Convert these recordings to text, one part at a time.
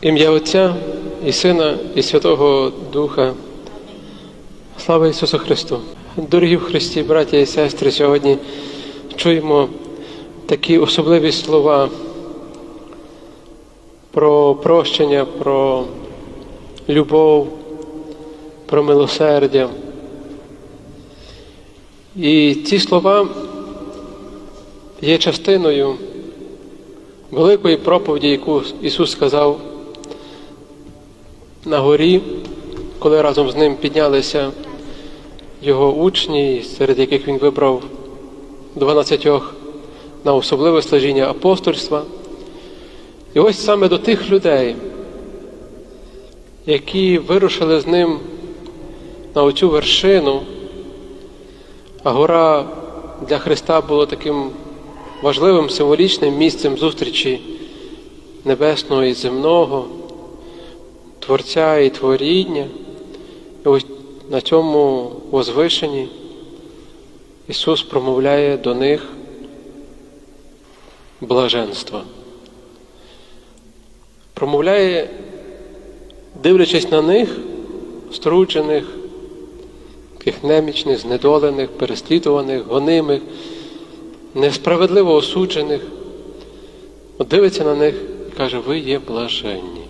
Ім'я Отця і Сина, і Святого Духа. Слава Ісусу Христу! Дорогі в Христі, браті і сестри, сьогодні чуємо такі особливі слова про прощення, про любов, про милосердя. І ці слова є частиною великої проповіді, яку Ісус сказав на горі, коли разом з ним піднялися його учні, серед яких він вибрав 12 на особливе служіння апостольства. І ось саме до тих людей, які вирушили з ним на оцю вершину, а гора для Христа була таким важливим символічним місцем зустрічі небесного і земного, Творця і творіння. І ось на цьому возвишенні Ісус промовляє до них блаженство. Промовляє, дивлячись на них, струджених, таких немічних, знедолених, переслідуваних, гонимих, несправедливо осуджених, дивиться на них і каже, ви є блаженні.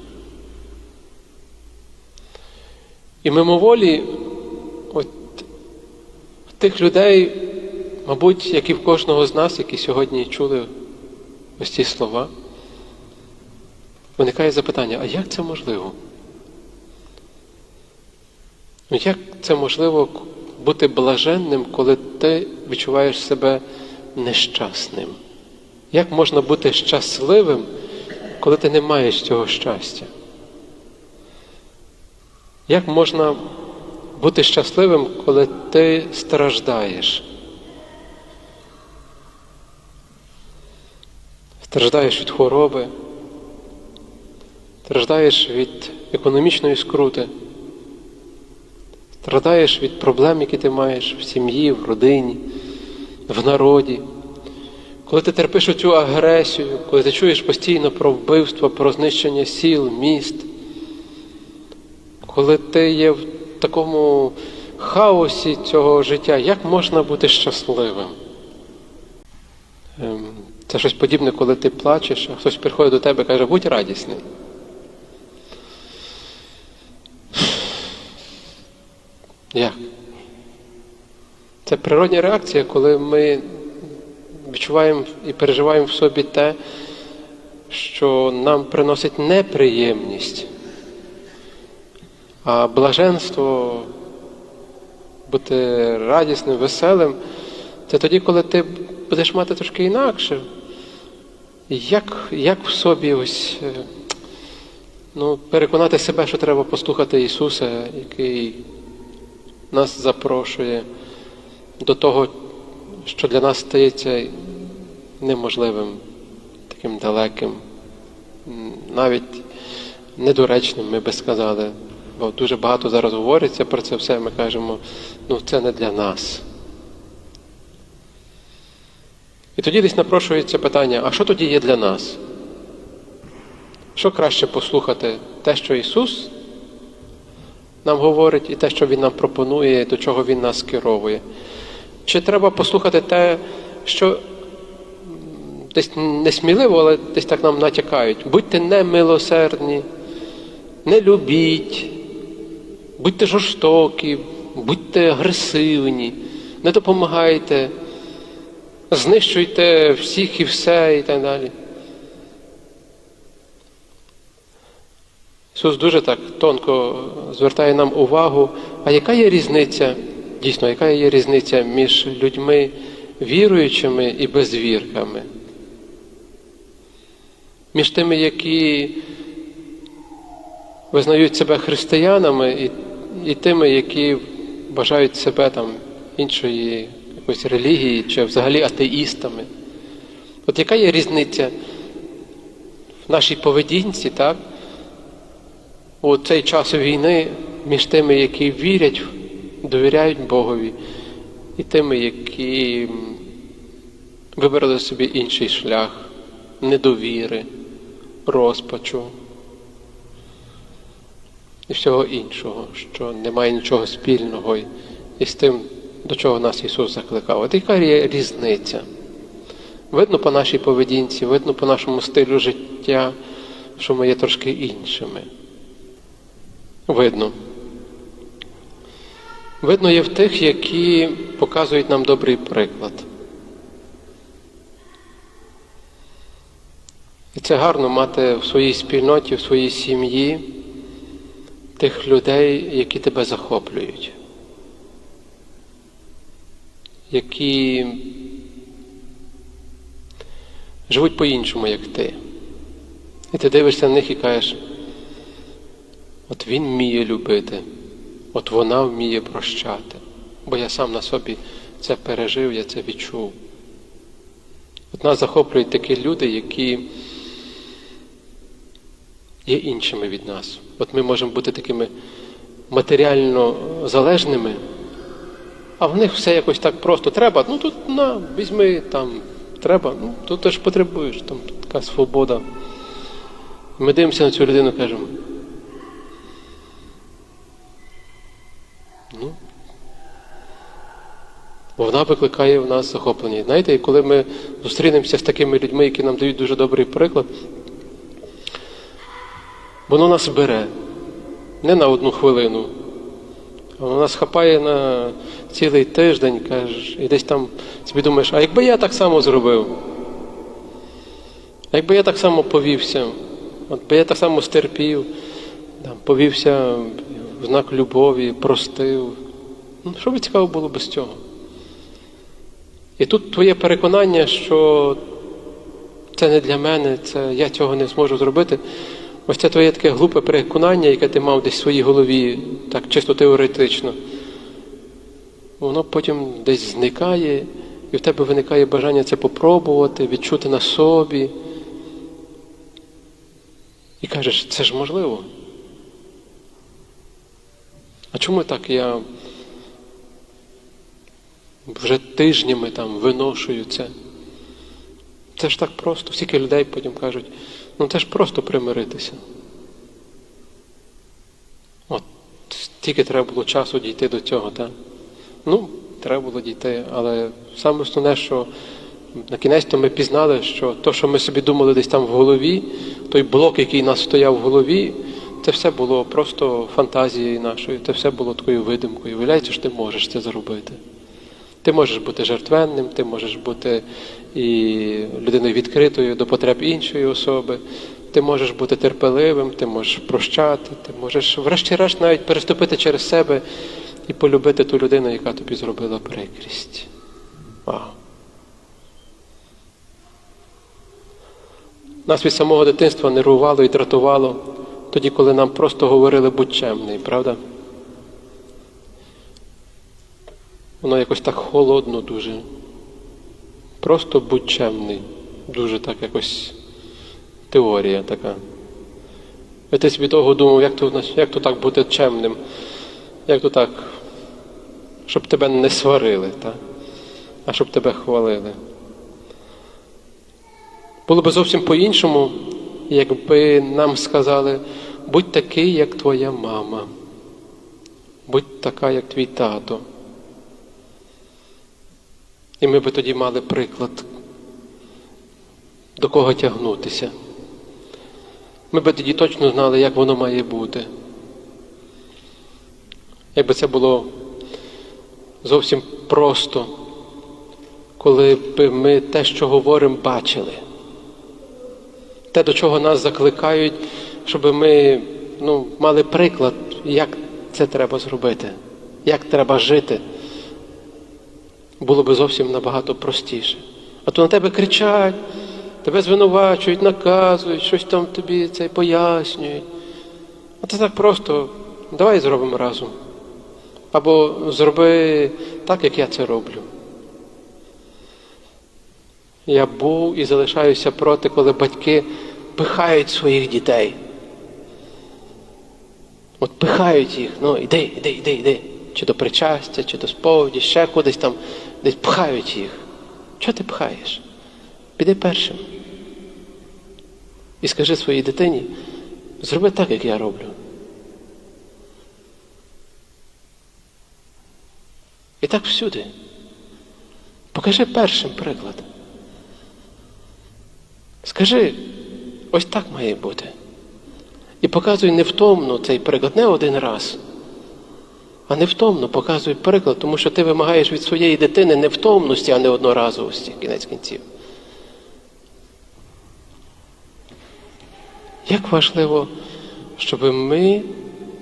І мимоволі от, тих людей, мабуть, як і в кожного з нас, які сьогодні чули ось ці слова, виникає запитання, а як це можливо? Ну, Як це можливо бути блаженним, коли ти відчуваєш себе нещасним? Як можна бути щасливим, коли ти не маєш цього щастя? Як можна бути щасливим, коли ти страждаєш? Страждаєш від хвороби, страждаєш від економічної скрути, страдаєш від проблем, які ти маєш в сім'ї, в родині, в народі. Коли ти терпиш оцю агресію, коли ти чуєш постійно про вбивство, про знищення сіл, міст, коли ти є в такому хаосі цього життя, як можна бути щасливим? Ем, Це щось подібне, коли ти плачеш, а хтось приходить до тебе і каже, будь радісний. Як? Це природня реакція, коли ми відчуваємо і переживаємо в собі те, що нам приносить неприємність, блаженство, бути радісним, веселим, це тоді, коли ти будеш мати трошки інакше. Як як в собі ось е, ну, переконати себе, що треба послухати Ісуса, який нас запрошує до того, що для нас стається неможливим, таким далеким, навіть недоречним, ми би сказали. Бо дуже багато зараз говориться про це все, ми кажемо, ну це не для нас. І тоді десь напрошується питання, а що тоді є для нас? Що краще послухати? Те, що Ісус нам говорить, і те, що Він нам пропонує, до чого Він нас керовує? Чи треба послухати те, що десь несміливо, але десь так нам натякають? Будьте немилосердні, не любіть, будьте жорстокі, будьте агресивні, не допомагайте, знищуйте всіх і все і так далі. Ісус дуже так тонко звертає нам увагу, а яка є різниця, дійсно, яка є різниця між людьми віруючими і безвірками? Між тими, які визнають себе християнами, і, і тими, які бажають себе там іншої якоїсь релігії чи взагалі атеїстами. От яка є різниця в нашій поведінці, так? у цей час війни між тими, які вірять, довіряють Богові, і тими, які вибрали собі інший шлях недовіри, розпачу, і всього іншого, що немає нічого спільного із тим, до чого нас Ісус закликав. От яка є різниця? Видно по нашій поведінці, видно по нашому стилю життя, що ми є трошки іншими. Видно. Видно є в тих, які показують нам добрий приклад. І це гарно мати в своїй спільноті, в своїй сім'ї тих людей, які тебе захоплюють, які живуть по-іншому, як ти. І ти дивишся на них і кажеш, от він вміє любити, от вона вміє прощати, бо я сам на собі це пережив, я це відчув. От нас захоплюють такі люди, які є іншими від нас. От ми можемо бути такими матеріально залежними, а в них все якось так просто. Треба, ну тут на, візьми там, треба, ну тут ти ж потребуєш, там така свобода. Ми дивимося на цю людину і кажемо. Ну, вона викликає в нас захоплення. Знаєте, і коли ми зустрінемося з такими людьми, які нам дають дуже добрий приклад, воно нас бере не на одну хвилину, воно нас хапає на цілий тиждень, кажеш, і десь там собі думаєш, а якби я так само зробив, а якби я так само повівся, от би я так само стерпів, там, повівся в знак любові, простив. Ну, що би цікаво було без цього? І тут твоє переконання, що це не для мене, це я цього не зможу зробити. Ось це твоє таке глупе переконання, яке ти мав десь в своїй голові, так чисто теоретично. Воно потім десь зникає, і в тебе виникає бажання це попробувати, відчути на собі. І кажеш, це ж можливо. А чому так я вже тижнями там виношую це? Це ж так просто. Скільки людей потім кажуть, ну це ж просто примиритися. От тільки треба було часу дійти до цього, так? Ну, треба було дійти, але саме основне, що на кінець то ми пізнали, що то, що ми собі думали десь там в голові, той блок, який нас стояв в голові, це все було просто фантазією нашою, це все було такою видимкою. Виявляється, що ти можеш це зробити. Ти можеш бути жертвенним, ти можеш бути і людиною відкритою до потреб іншої особи, ти можеш бути терпеливим, ти можеш прощати, ти можеш, врешті-решт, навіть переступити через себе і полюбити ту людину, яка тобі зробила прикрість. Вау. Нас від самого дитинства нервувало і дратувало тоді, коли нам просто говорили будь чемний, правда? Воно якось так холодно дуже. Просто будь чемний. Дуже так якось теорія така. І ти собі довго думав, як то, як то так бути чемним, як то так, щоб тебе не сварили, так? а щоб тебе хвалили. Було б зовсім по-іншому, якби нам сказали, будь такий, як твоя мама, будь така, як твій тато. І ми би тоді мали приклад, до кого тягнутися. Ми би тоді точно знали, як воно має бути. Якби це було зовсім просто, коли б ми те, що говоримо, бачили. Те, до чого нас закликають, щоб ми ну, мали приклад, як це треба зробити, як треба жити було би зовсім набагато простіше. А то на тебе кричать, тебе звинувачують, наказують, щось там тобі це пояснюють. А це так просто, давай зробимо разом. Або зроби так, як я це роблю. Я був і залишаюся проти, коли батьки пихають своїх дітей. От пихають їх, ну іди, іди, іди, іди. Чи до причастя, чи до сповіді, ще кудись там, десь пхають їх. Чого ти пхаєш? Піди першим. І скажи своїй дитині, зроби так, як я роблю. І так всюди. Покажи першим приклад. Скажи, ось так має бути. І показуй невтомно цей приклад не один раз а невтомно показуй приклад, тому що ти вимагаєш від своєї дитини невтомності, а не одноразовості, кінець кінців. Як важливо, щоб ми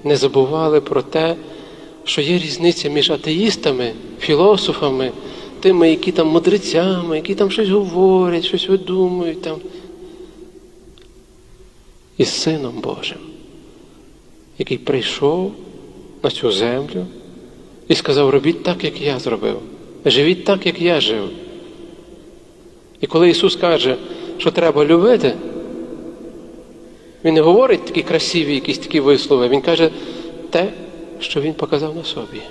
не забували про те, що є різниця між атеїстами, філософами, тими, які там мудрецями, які там щось говорять, щось видумують там. І з Сином Божим, який прийшов на цю землю і сказав: робіть так, як я зробив, живіть так, як я жив. І коли Ісус каже, що треба любити, Він не говорить такі красиві, якісь такі вислови, Він каже те, що Він показав на собі.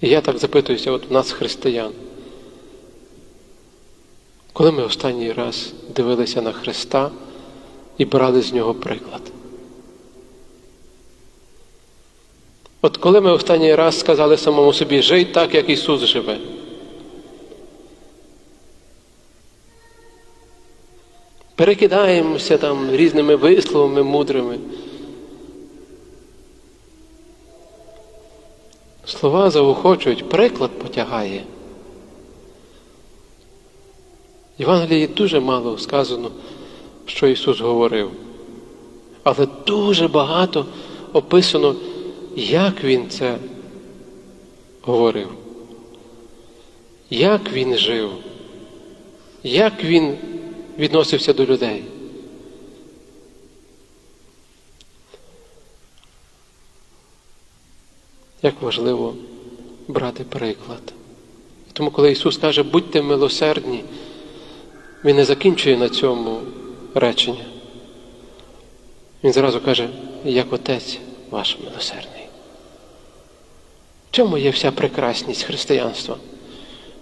І я так запитуюся, от у нас християн. Коли ми останній раз дивилися на Христа і брали з нього приклад? От коли ми останній раз сказали самому собі, жий так, як Ісус живе. Перекидаємося там різними висловами мудрими. Слова заохочують, приклад потягає. В Євангелії дуже мало сказано, що Ісус говорив, але дуже багато описано, як Він це говорив, як Він жив, як Він відносився до людей. Як важливо брати приклад. Тому, коли Ісус каже, будьте милосердні, Він не закінчує на цьому речення. Він зразу каже, як Отець ваш милосердний. В чому є вся прекрасність християнства?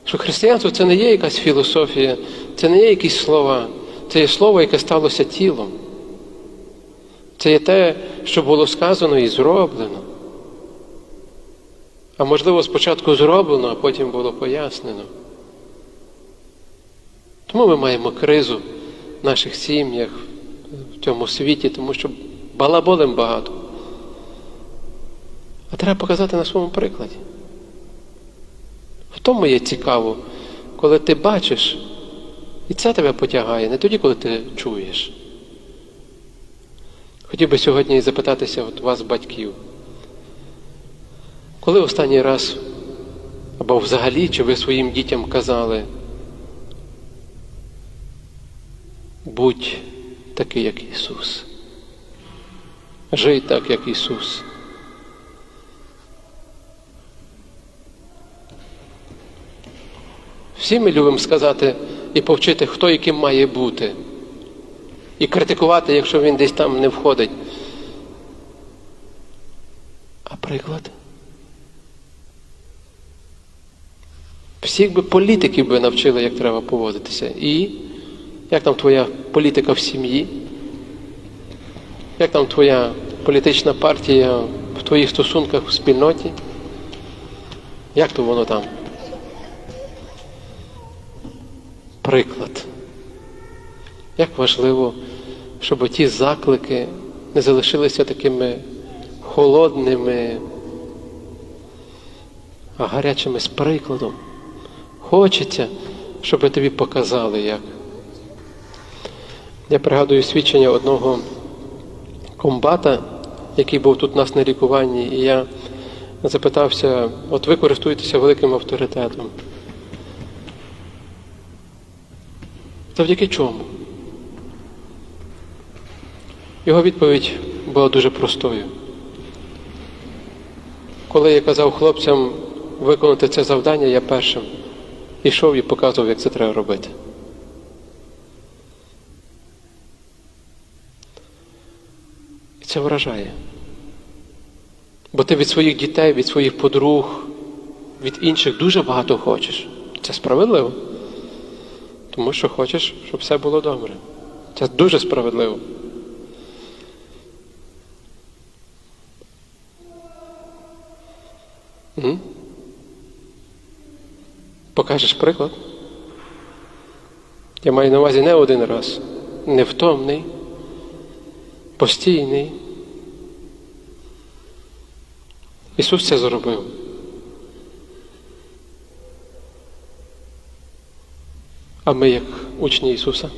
Що християнство це не є якась філософія, це не є якісь слова, це є слово, яке сталося тілом. Це є те, що було сказано і зроблено. А можливо, спочатку зроблено, а потім було пояснено. Тому ми маємо кризу в наших сім'ях, в цьому світі, тому що балаболем багато. А треба показати на своєму прикладі. В тому є цікаво, коли ти бачиш, і це тебе потягає, не тоді, коли ти чуєш. Хотів би сьогодні запитатися от вас, батьків. Коли останній раз, або взагалі, чи ви своїм дітям казали, будь такий, як Ісус. Жий так, як Ісус. Всі ми любимо сказати і повчити, хто яким має бути. І критикувати, якщо він десь там не входить. А приклад? Всіх би політиків би навчили, як треба поводитися. І як там твоя політика в сім'ї? Як там твоя політична партія в твоїх стосунках в спільноті? Як то воно там? Приклад. Як важливо, щоб ті заклики не залишилися такими холодними, а гарячими з прикладом. Хочеться, щоб тобі показали як. Я пригадую свідчення одного комбата, який був тут у нас на лікуванні, і я запитався, от ви користуєтеся великим авторитетом. Завдяки чому? Його відповідь була дуже простою. Коли я казав хлопцям виконати це завдання, я першим йшов і показував, як це треба робити. Це вражає. Бо ти від своїх дітей, від своїх подруг, від інших дуже багато хочеш. Це справедливо. Тому що хочеш, щоб все було добре. Це дуже справедливо. М? Покажеш приклад? Я маю на увазі не один раз, невтомний, постійний. Ісус це зробив. А ми, як учні Ісуса.